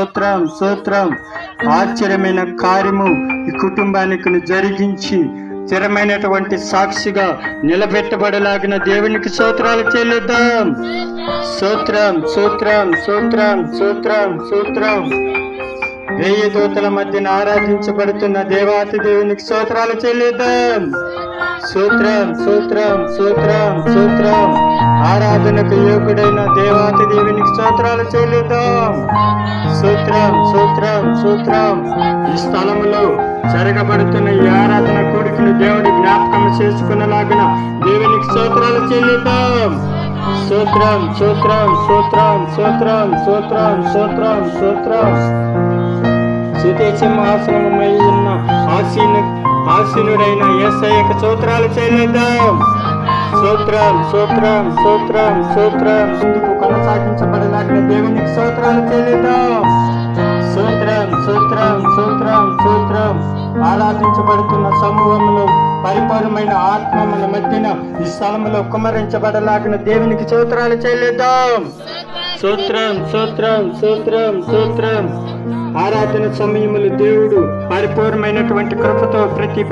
స్తోత్రం స్తోత్రం. ఆశ్చర్యమైన కార్యము ఈ కుటుంబానికి జరిగించి స్థిరమైనటువంటి సాక్షిగా నిలబెట్టబడలాగిన దేవునికి సూత్రాలు చెల్లిద్దాం సూత్రం సూత్రం సూత్రం సూత్రం సూత్రం వెయ్యి దూతల మధ్యన ఆరాధించబడుతున్న దేవాతి దేవునికి సూత్రాలు చెల్లిద్దాం సూత్రం సూత్రం సూత్రం సూత్రం ఆరాధనకు యోగుడైన దేవాతి దేవునికి స్తోత్రాలు చెల్లిద్దాం. సూత్రం సూత్రం సూత్రం. ఈ స్థలములో జరగబడుతున్న ఈ ఆరాధన కొడుకుని దేవుడి జ్ఞాపకం చేసుకున్నలాగిన దేవునికి స్తోత్రాలు చెల్లిద్దాం. సూత్రం సూత్రం సూత్రం సూత్రం సూత్రం సూత్రం సూత్రం. సుతే సింహాసనమై ఉన్న ఆసీను ఆసీనుడైన ఏసయ్యకు సూత్రాలు చెల్లిద్దాం. సూత్రం సూత్రం సూత్రం సూత్రం ముందుకు కొనసాగించబడలాగిన దేవునికి సూత్రాలు చెల్లిద్దాం. సూత్రం సూత్రం సూత్రం సూత్రం ఆరాధించబడుతున్న సమూహంలో పరిపూర్ణమైన ఆత్మ మన మధ్యన ఈ స్థలంలో కుమరించబడలాగిన దేవునికి సూత్రాలు చెల్లిద్దాం. సూత్రం సూత్రం సూత్రం సూత్రం ఆరాధన సమయములు దేవుడు పరిపూర్ణమైనటువంటి కృపతో ప్రతి